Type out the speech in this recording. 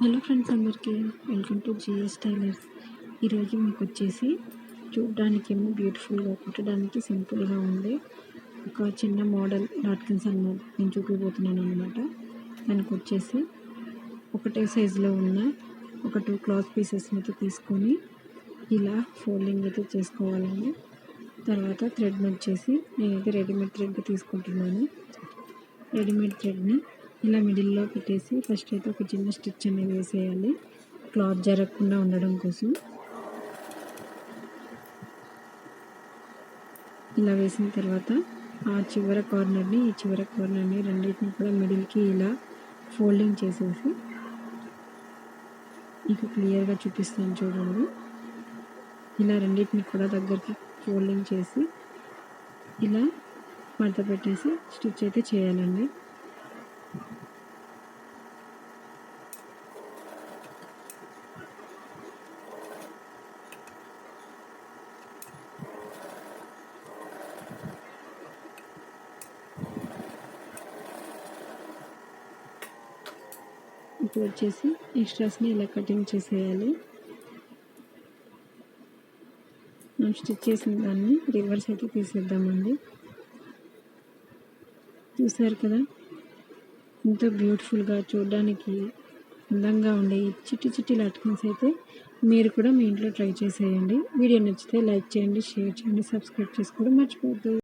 Hello friends అందరికీ welcome to GS tailors. ఈరోజు మీకు వచ్చేసి చూడడానికి ఏమో బ్యూటిఫుల్గా కుట్టడానికి సింపుల్గా ఉంది. ఒక చిన్న మోడల్ లాట్కిన్స్ అన్నమాట. నేను చూపిపోతున్నాను అనమాట దానికి వచ్చేసి ఒకటే సైజులో ఉన్న ఒక టూ క్లాత్ పీసెస్ అయితే తీసుకొని ఇలా ఫోల్డింగ్ అయితే చేసుకోవాలండి. తర్వాత థ్రెడ్ని వచ్చేసి నేనైతే రెడీమేడ్ థ్రెడ్ తీసుకుంటున్నాను. రెడీమేడ్ థ్రెడ్ని ఇలా మిడిల్లో పెట్టేసి ఫస్ట్ అయితే ఒక చిన్న స్టిచ్ అనేది వేసేయాలి. క్లాత్ జరగకుండా ఉండడం కోసం. ఇలా వేసిన తర్వాత ఆ చివర కార్నర్ని ఈ చివర కార్నర్ని రెండింటిని కూడా మిడిల్కి ఇలా ఫోల్డింగ్ చేసేసి మీకు క్లియర్గా చూపిస్తాను చూడండి. ఇలా రెండింటిని కూడా దగ్గరికి ఫోల్డింగ్ చేసి ఇలా మడత పెట్టేసి స్టిచ్ అయితే చేయాలండి. ఇప్పుడు వచ్చేసి ఎక్స్ట్రాస్ని ఇలా కటింగ్ చేసేయాలి. మనం స్టిచ్ చేసిన దాన్ని రివర్స్ అయితే తీసేద్దామండి. చూసారు కదా? ఎంతో బ్యూటిఫుల్గా చూడడానికి అందంగా ఉండే చిట్టి చిట్టి లట్కన్స్ అయితే మీరు కూడా మీ ఇంట్లో ట్రై చేసేయండి. వీడియో నచ్చితే లైక్ చేయండి షేర్ చేయండి సబ్స్క్రైబ్ చేసుకోవడం మర్చిపోద్దు